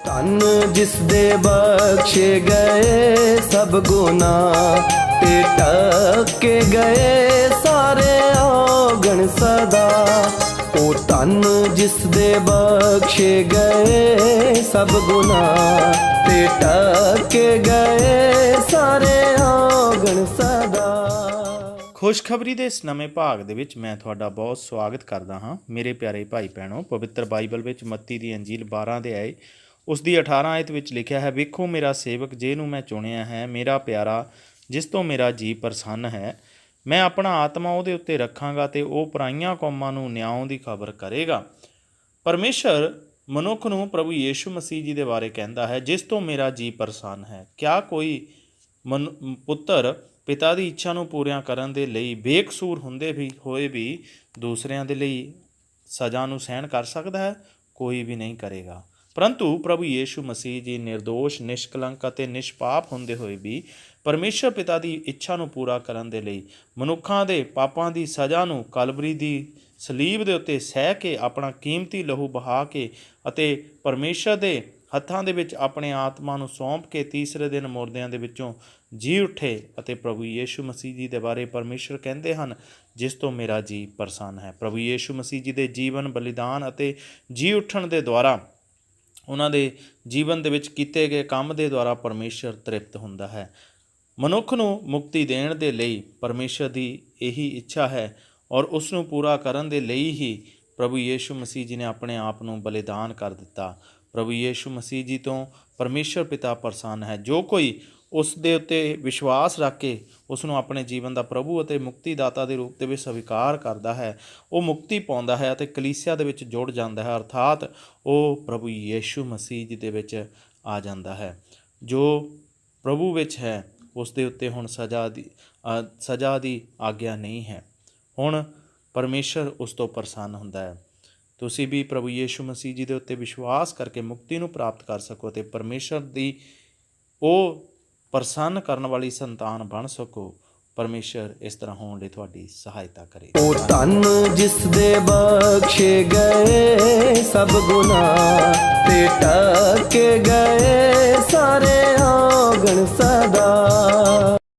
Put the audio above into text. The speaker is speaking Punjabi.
ਤਨ ਜਿਸ ਦੇ ਬਖਸ਼ੇ ਗਏ ਸਭ ਗੁਨਾਹ, ਤੇ ਟੱਕੇ ਗਏ ਸਾਰੇ ਔਗਣ ਸਦਾ। ਉਹ ਧੰਨ ਜਿਸ ਦੇ ਬਖਸ਼ੇ ਗਏ ਸਭ ਗੁਨਾਹ, ਤੇ ਟੱਕੇ ਗਏ ਸਾਰੇ ਔਗਣ ਸਦਾ। ਖੁਸ਼ਖਬਰੀ ਦੇ ਇਸ ਨਵੇਂ ਭਾਗ ਦੇ ਵਿੱਚ ਮੈਂ ਤੁਹਾਡਾ ਬਹੁਤ ਸਵਾਗਤ ਕਰਦਾ ਹਾਂ। ਮੇਰੇ ਪਿਆਰੇ ਭਾਈ ਭੈਣੋ ਪਵਿੱਤਰ ਬਾਈਬਲ ਵਿੱਚ ਮੱਤੀ ਦੀ ਅੰਜੀਲ 12 ਦੇ ਆਏ ਉਸ ਦੀ 18 ਆਇਤ ਵਿੱਚ ਲਿਖਿਆ ਹੈ, ਵੇਖੋ ਮੇਰਾ ਸੇਵਕ ਜਿਹਨੂੰ ਮੈਂ ਚੁਣਿਆ ਹੈ, ਮੇਰਾ ਪਿਆਰਾ, ਜਿਸ ਤੋਂ ਮੇਰਾ ਜੀ ਪ੍ਰਸੰਨ ਹੈ। ਮੈਂ ਆਪਣਾ ਆਤਮਾ ਉਹਦੇ ਉੱਤੇ ਰੱਖਾਂਗਾ ਤੇ ਉਹ ਪਰਾਈਆਂ ਕੌਮਾਂ ਨੂੰ ਨਿਆਂ ਦੀ ਖਬਰ ਕਰੇਗਾ। ਪਰਮੇਸ਼ਰ ਮਨੁੱਖ ਨੂੰ ਪ੍ਰਭੂ ਯੀਸ਼ੂ ਮਸੀਹ ਜੀ ਦੇ ਬਾਰੇ ਕਹਿੰਦਾ ਹੈ, ਜਿਸ ਤੋਂ ਮੇਰਾ ਜੀ ਪ੍ਰਸੰਨ ਹੈ। ਕਿਆ ਕੋਈ ਮਨੁ- ਪੁੱਤਰ ਪਿਤਾ ਦੀ ਇੱਛਾ ਨੂੰ ਪੂਰੀਆਂ ਕਰਨ ਦੇ ਲਈ ਬੇਕਸੂਰ ਹੁੰਦੇ ਵੀ, ਹੋਏ ਵੀ, ਦੂਸਰਿਆਂ ਦੇ ਲਈ ਸਜ਼ਾ ਨੂੰ ਸਹਿਣ ਕਰ ਸਕਦਾ ਹੈ? ਕੋਈ ਵੀ ਨਹੀਂ ਕਰੇਗਾ। ਪਰੰਤੂ ਪ੍ਰਭੂ ਯੀਸ਼ੂ ਮਸੀਹ ਜੀ નિર્ਦੋਸ਼ ਨਿਸ਼ਕਲੰਕ ਅਤੇ ਨਿਸ਼ਪਾਪ ਹੁੰਦੇ ਹੋਏ ਵੀ ਪਰਮੇਸ਼ਰ ਪਿਤਾ ਦੀ ਇੱਛਾ ਨੂੰ ਪੂਰਾ ਕਰਨ ਦੇ ਲਈ ਮਨੁੱਖਾਂ ਦੇ ਪਾਪਾਂ ਦੀ ਸਜ਼ਾ ਨੂੰ ਕਲਵਰੀ ਦੀ ਸਲੀਬ ਦੇ ਉੱਤੇ ਸਹਿ ਕੇ ਆਪਣਾ ਕੀਮਤੀ ਲਹੂ ਬਹਾ ਕੇ ਅਤੇ ਪਰਮੇਸ਼ਰ ਦੇ ਹੱਥਾਂ ਦੇ ਵਿੱਚ ਆਪਣੇ ਆਤਮਾ ਨੂੰ ਸੌਂਪ ਕੇ ਤੀਸਰੇ ਦਿਨ ਮੁਰਦਿਆਂ ਦੇ ਵਿੱਚੋਂ ਜੀ ਉੱਠੇ ਅਤੇ ਪ੍ਰਭੂ ਯੀਸ਼ੂ ਮਸੀਹ ਜੀ ਦੇ ਬਾਰੇ ਪਰਮੇਸ਼ਰ ਕਹਿੰਦੇ ਹਨ, ਜਿਸ ਤੋਂ ਮੇਰਾ ਜੀ ਪ੍ਰਸੰਨ ਹੈ। ਪ੍ਰਭੂ ਯੀਸ਼ੂ ਮਸੀਹ ਜੀ ਦੇ ਜੀਵਨ, ਬਲੀਦਾਨ ਅਤੇ ਜੀ ਉੱਠਣ ਦੇ ਦੁਆਰਾ ਉਹਨਾਂ ਦੇ ਜੀਵਨ ਦੇ ਵਿੱਚ ਕੀਤੇ ਗਏ ਕੰਮ ਦੇ ਦੁਆਰਾ ਪਰਮੇਸ਼ਰ ਤ੍ਰਿਪਤ ਹੁੰਦਾ ਹੈ। ਮਨੁੱਖ ਨੂੰ ਮੁਕਤੀ ਦੇਣ ਦੇ ਲਈ ਪਰਮੇਸ਼ਰ ਦੀ ਇਹੀ ਇੱਛਾ ਹੈ ਔਰ ਉਸ ਨੂੰ ਪੂਰਾ ਕਰਨ ਦੇ ਲਈ ਹੀ ਪ੍ਰਭੂ ਯੀਸ਼ੂ ਮਸੀਹ ਜੀ ਨੇ ਆਪਣੇ ਆਪ ਨੂੰ ਬਲੀਦਾਨ ਕਰ ਦਿੱਤਾ। ਪ੍ਰਭੂ ਯੀਸ਼ੂ ਮਸੀਹ ਜੀ ਤੋਂ ਪਰਮੇਸ਼ਰ ਪਿਤਾ ਪ੍ਰਸੰਨ ਹੈ। ਜੋ ਕੋਈ ਉਸ ਦੇ ਉੱਤੇ ਵਿਸ਼ਵਾਸ ਰੱਖ ਕੇ ਉਸ ਨੂੰ ਆਪਣੇ ਜੀਵਨ ਦਾ ਪ੍ਰਭੂ ਅਤੇ ਮੁਕਤੀ ਦਾਤਾ ਦੇ ਰੂਪ ਦੇ ਵਿੱਚ ਸਵੀਕਾਰ ਕਰਦਾ ਹੈ। ਉਹ ਮੁਕਤੀ ਪਾਉਂਦਾ ਹੈ ਅਤੇ ਕਲੀਸਿਆ ਦੇ ਵਿੱਚ ਜੁੜ ਜਾਂਦਾ ਹੈ। ਅਰਥਾਤ ਉਹ ਪ੍ਰਭੂ ਯੀਸ਼ੂ ਮਸੀਹ ਜੀ ਦੇ ਵਿੱਚ ਆ ਜਾਂਦਾ ਹੈ। ਜੋ ਪ੍ਰਭੂ ਵਿੱਚ ਹੈ, ਉਸ ਦੇ ਉੱਤੇ ਹੁਣ ਸਜ਼ਾ ਦੀ ਸਜ਼ਾ ਦੀ ਆਗਿਆ ਨਹੀਂ ਹੈ। ਹੁਣ ਪਰਮੇਸ਼ਰ ਉਸ ਤੋਂ ਪ੍ਰਸੰਨ ਹੁੰਦਾ ਹੈ। ਤੁਸੀਂ ਵੀ ਪ੍ਰਭੂ ਯੀਸ਼ੂ ਮਸੀਹ ਜੀ ਦੇ ਉੱਤੇ ਵਿਸ਼ਵਾਸ ਕਰਕੇ ਮੁਕਤੀ ਨੂੰ ਪ੍ਰਾਪਤ ਕਰ ਸਕੋ ਤੇ ਪਰਮੇਸ਼ਰ ਦੀ ਉਹ ਪ੍ਰਸੰਨ ਕਰਨ ਵਾਲੀ ਸੰਤਾਨ ਬਣ ਸਕੋ। ਪਰਮੇਸ਼ਰ ਇਸ ਤਰ੍ਹਾਂ ਹੋਣ ਲਈ ਤੁਹਾਡੀ ਸਹਾਇਤਾ ਕਰੇ। ਉਹ ਧੰਨ ਜਿਸ ਦੇ ਬਖਸ਼ੇ ਗਏ ਸਭ ਗੁਨਾਹ ਤੇ ਟੱਕੇ ਗਏ ਸਾਰੇ ਔਗਣ ਸਦਾ।